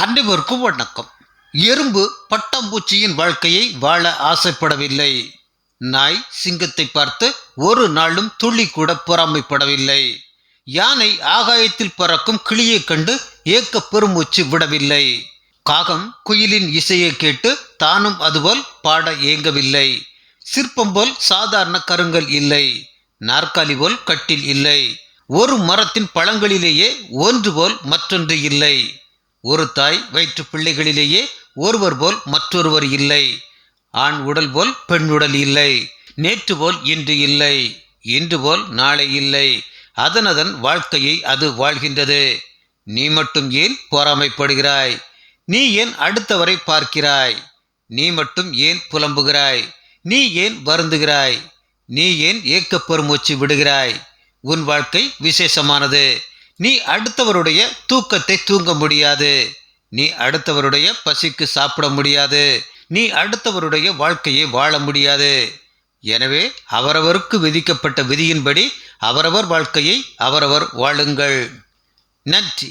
அனைவருக்கும் வணக்கம் எறும்பு பட்டாம்பூச்சியின் வாழ்க்கையை வாழ ஆசைப்படவில்லை. நாய் சிங்கத்தை பார்த்து ஒரு நாளும் துளி கூட பொறாமைப்படவில்லை. யானை ஆகாயத்தில் பறக்கும் கிளியைக் கண்டு ஏக்க பெருமூச்சு விடவில்லை. காகம் குயிலின் இசையை கேட்டு தானும் அதுபோல் பாட ஏங்கவில்லை. சிற்பம் போல் சாதாரண கருங்கல் இல்லை. நாற்காலி போல் கட்டில் இல்லை. ஒரு மரத்தின் பழங்களிலேயே ஒன்று போல் மற்றொன்று இல்லை. ஒரு தாய் வயிற்று பிள்ளைகளிலேயே ஒருவர் போல் மற்றொருவர் இல்லை. ஆண் உடல் போல் பெண் உடல் இல்லை. நேற்று போல் இன்று இல்லை. இன்று போல் நாளை இல்லை. அதனதன் வாழ்க்கையை அது வாழ்கின்றது. நீ மட்டும் ஏன் பொறாமைப்படுகிறாய்? நீ ஏன் அடுத்தவரை பார்க்கிறாய்? நீ மட்டும் ஏன் புலம்புகிறாய்? நீ ஏன் வருந்துகிறாய்? நீ ஏன் ஏக்க பெருமூச்சு விடுகிறாய்? உன் வாழ்க்கை விசேஷமானது. நீ அடுத்தவருடைய தூக்கத்தை தூங்க முடியாது. நீ அடுத்தவருடைய பசிக்கு சாப்பிட முடியாது. நீ அடுத்தவருடைய வாழ்க்கையை வாழ முடியாது. எனவே அவரவருக்கு விதிக்கப்பட்ட விதியின்படி அவரவர் வாழ்க்கையை அவரவர் வாழுங்கள். நன்றி.